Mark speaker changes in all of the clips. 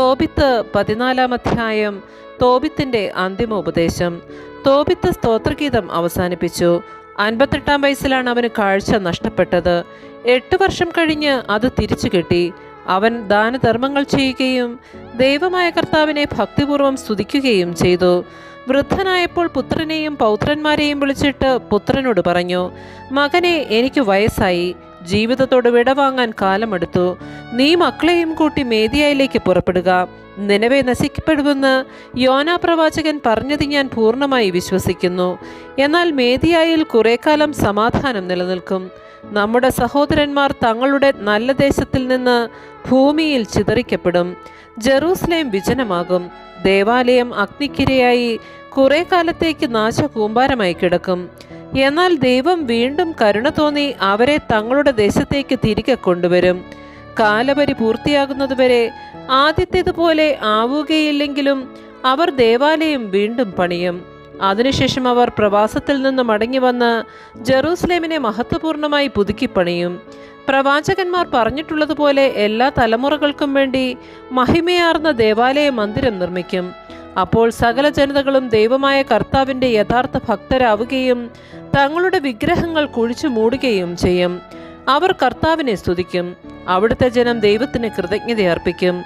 Speaker 1: തോബിത്ത് പതിനാലാം അധ്യായം തോബിത്തിന്റെ അന്തിമ ഉപദേശം. തോബിത്ത് സ്തോത്രഗീതം അവസാനിപ്പിച്ചു. അൻപത്തെട്ടാം വയസ്സിലാണ് അവന് കാഴ്ച നഷ്ടപ്പെട്ടത്. എട്ട് വർഷം കഴിഞ്ഞ് അത് തിരിച്ചു കിട്ടി. അവൻ ദാനധർമ്മങ്ങൾ ചെയ്യുകയും ദൈവമായ കർത്താവിനെ ഭക്തിപൂർവം സ്തുതിക്കുകയും ചെയ്തു. വൃദ്ധനായപ്പോൾ പുത്രനെയും പൗത്രന്മാരെയും വിളിച്ചിട്ട് പുത്രനോട് പറഞ്ഞു മകനെ എനിക്ക് വയസ്സായി. ജീവിതത്തോട് വിടവാങ്ങാൻ കാലമെടുത്തു. നീ മക്കളെയും കൂട്ടി മേദിയയിലേക്ക് പുറപ്പെടുക. നിലവെ നശിക്കപ്പെടുമെന്ന് യോനാ പ്രവാചകൻ പറഞ്ഞത് ഞാൻ പൂർണമായി വിശ്വസിക്കുന്നു. എന്നാൽ മേദിയായിൽ കാലം സമാധാനം നിലനിൽക്കും. നമ്മുടെ സഹോദരന്മാർ തങ്ങളുടെ നല്ല ദേശത്തിൽ നിന്ന് ഭൂമിയിൽ ചിതറിക്കപ്പെടും. ജെറൂസലേം വിജനമാകും. ദേവാലയം അഗ്നിക്കിരയായി കുറെ കാലത്തേക്ക് നാശകൂമ്പാരമായി കിടക്കും. എന്നാൽ ദൈവം വീണ്ടും കരുണ തോന്നി അവരെ തങ്ങളുടെ ദേശത്തേക്ക് തിരികെ കൊണ്ടുവരും. കാലപരി പൂർത്തിയാകുന്നതുവരെ ആദ്യത്തേതുപോലെ ആവുകയില്ലെങ്കിലും അവർ ദേവാലയം വീണ്ടും പണിയും. അതിനുശേഷം അവർ പ്രവാസത്തിൽ നിന്ന് മടങ്ങി വന്ന് ജെറൂസലേമിനെ മഹത്വപൂർണമായി പുതുക്കിപ്പണിയും. പ്രവാചകന്മാർ പറഞ്ഞിട്ടുള്ളതുപോലെ എല്ലാ തലമുറകൾക്കും വേണ്ടി മഹിമയാർന്ന ദേവാലയ മന്ദിരം നിർമ്മിക്കും. അപ്പോൾ സകല ജനതകളും ദൈവമായ കർത്താവിന്റെ യഥാർത്ഥ ഭക്തരാവുകയും തങ്ങളുടെ വിഗ്രഹങ്ങൾ കുഴിച്ചു മൂടുകയും ചെയ്യും. അവർ കർത്താവിനെ സ്തുതിക്കും. അവിടുത്തെ ജനം ദൈവത്തിന് കൃതജ്ഞത അർപ്പിക്കും.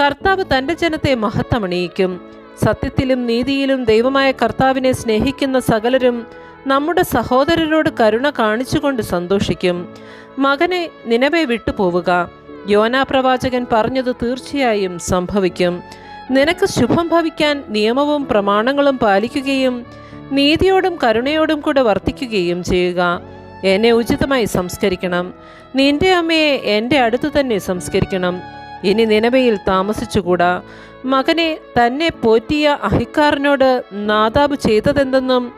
Speaker 1: കർത്താവ് തന്റെ ജനത്തെ മഹത്തമണിയിക്കും സത്യത്തിലും നീതിയിലും ദൈവമായ കർത്താവിനെ സ്നേഹിക്കുന്ന സകലരും നമ്മുടെ സഹോദരരോട് കരുണ കാണിച്ചുകൊണ്ട് സന്തോഷിക്കും. മകനെ നിലവെ വിട്ടുപോവുക. യോനാ പ്രവാചകൻ പറഞ്ഞത് തീർച്ചയായും സംഭവിക്കും. നിനക്ക് ശുഭം ഭവിക്കാൻ നിയമവും പ്രമാണങ്ങളും പാലിക്കുകയും നീതിയോടും കരുണയോടും കൂടെ വർത്തിക്കുകയും ചെയ്യുക. എന്നെ ഉചിതമായി സംസ്കരിക്കണം. നിന്റെ അമ്മയെ എന്റെ അടുത്ത് തന്നെ സംസ്കരിക്കണം. ഇനി നിലവയിൽ താമസിച്ചുകൂടാ. മകനെ തന്നെ പോറ്റിയ അഹിക്കാരനോട് നാദാബ് ചെയ്തതെന്തെന്നും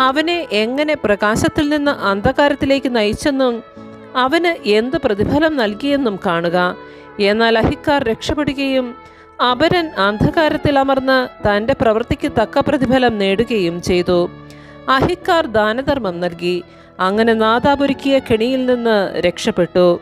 Speaker 1: അവനെ എങ്ങനെ പ്രകാശത്തിൽ നിന്ന് അന്ധകാരത്തിലേക്ക് നയിച്ചെന്നും അവന് എന്ത് പ്രതിഫലം നൽകിയെന്നും കാണുക. എന്നാൽ അഹിക്കാർ രക്ഷപ്പെടുകയും അപരൻ അന്ധകാരത്തിൽ അമർന്ന് തന്റെ പ്രവൃത്തിക്ക് തക്ക പ്രതിഫലം നേടുകയും ചെയ്തു. അഹിക്കാർ ദാനധർമ്മം നൽകി. അങ്ങനെ നാദാപൊരുക്കിയ കെണിയിൽ നിന്ന് രക്ഷപ്പെട്ടു.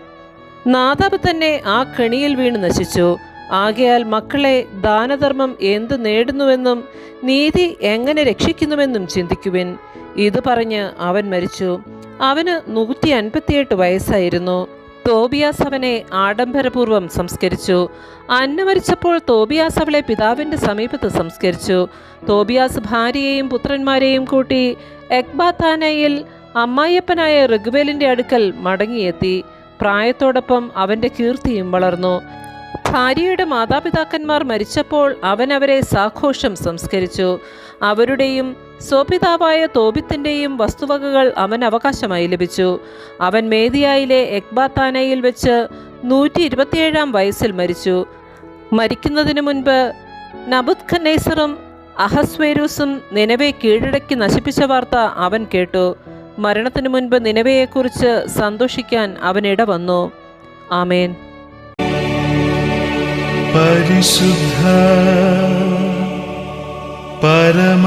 Speaker 1: നാദാബ് തന്നെ ആ കെണിയിൽ വീണ് നശിച്ചു. ആകയാൽ മക്കളെ ദാനധർമ്മം എന്ത് നേടുന്നുവെന്നും നീതി എങ്ങനെ രക്ഷിക്കുന്നുവെന്നും ചിന്തിക്കുവിൻ. ഇത് പറഞ്ഞ് അവൻ മരിച്ചു. അവന് നൂറ്റി അൻപത്തിയെട്ട് വയസ്സായിരുന്നു. തോബിയാസ് അവനെ ആഡംബരപൂർവം സംസ്കരിച്ചു. അന്ന മരിച്ചപ്പോൾ തോബിയാസ് അവളെ പിതാവിന്റെ സമീപത്ത് സംസ്കരിച്ചു. തോബിയാസ് ഭാര്യയെയും പുത്രന്മാരെയും കൂട്ടി എക്ബാത്താനയിൽ അമ്മായിയപ്പനായ ഋഗ്വേലിന്റെ അടുക്കൽ മടങ്ങിയെത്തി. പ്രായത്തോടൊപ്പം അവന്റെ കീർത്തിയും വളർന്നു. ഭാര്യയുടെ മാതാപിതാക്കന്മാർ മരിച്ചപ്പോൾ അവൻ അവരെ സാഘോഷം സംസ്കരിച്ചു. അവരുടെയും സ്വപിതാവായ തോബിത്തിന്റെയും വസ്തുവകകൾ അവൻ അവകാശമായി ലഭിച്ചു. അവൻ മേദിയായിലെ എക്ബാത്താനയിൽ വെച്ച് നൂറ്റി ഇരുപത്തിയേഴാം വയസ്സിൽ മരിച്ചു. മരിക്കുന്നതിന് മുൻപ് നബുദ് ഖനൈസറും അഹസ്വേരൂസും നിലവെ കീഴടക്കി നശിപ്പിച്ച വാർത്ത അവൻ കേട്ടു. മരണത്തിനു മുൻപ് നിലവയെക്കുറിച്ച് സന്തോഷിക്കാൻ അവനിട വന്നു. ആമേൻ.
Speaker 2: പരിശുദ്ധ പരമ